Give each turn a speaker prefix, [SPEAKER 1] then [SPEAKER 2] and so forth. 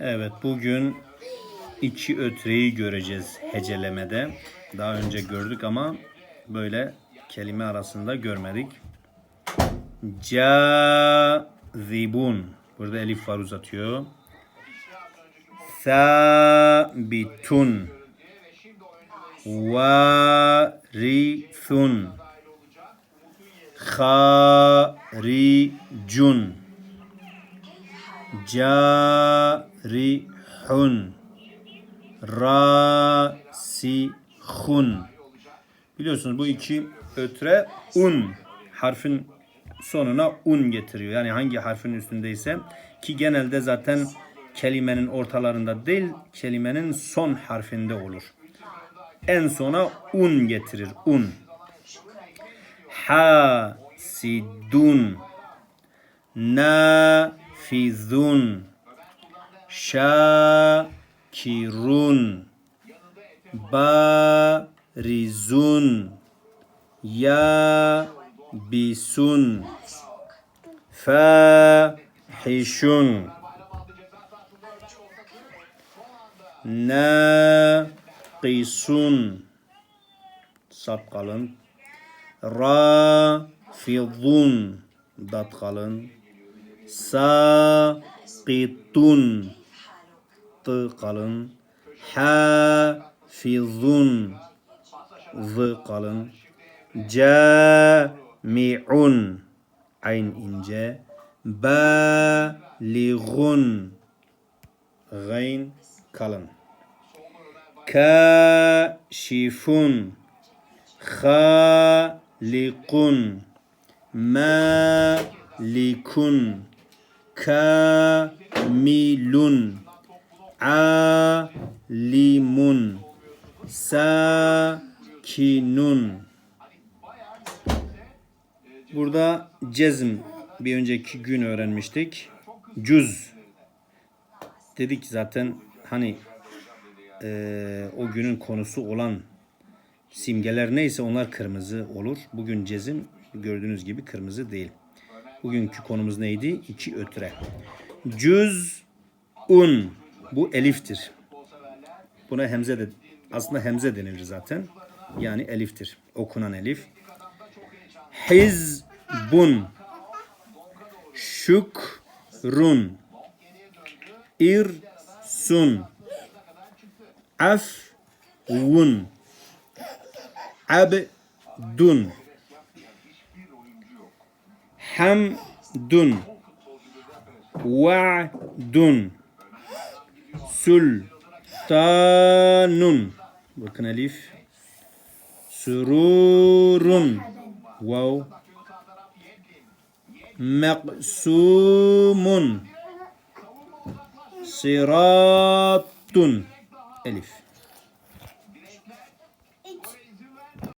[SPEAKER 1] Evet bugün iki ötreyi göreceğiz hecelemede. Daha önce gördük ama böyle kelime arasında görmedik. Cazibun. Burada elif var uzatıyor. Sabitun. Varithun. Haricun. Carihun. Rasihun. Biliyorsunuz bu iki ötre un harfin sonuna un getiriyor. Yani hangi harfin üstündeyse ki genelde zaten kelimenin ortalarında değil kelimenin son harfinde olur. En sona un getirir. Un. Hasidun. Nafizun. Şakirun. Barizun. Yabisun. Fahişun. Naqisun. Sap kalın. Rafidun. Dat kalın. Saqitun. Tı kalın. Hafizun. Zı kalın. Cami'un. Ayn ince. Balighun. Gayn kalın. Kaşifun. Halikun. Malikun. Kamilun. Alimun. Sakinun. Burada cezm bir önceki gün öğrenmiştik. Cüz. Dedik zaten hani eee, o günün konusu olan simgeler neyse onlar kırmızı olur. Bugün cezim gördüğünüz gibi kırmızı değil. Bugünkü konumuz neydi? İki ötre. Cüz un. Bu eliftir. Buna hemze de aslında hemze denilir zaten. Yani eliftir. Okunan elif. Hizbun. Şükrun. İrsun. Afvun. Abdun. Hamdun. Va'dun. Sultanun. Bakın elif. Sururun. Wow. Meksumun. Siratun. Elif.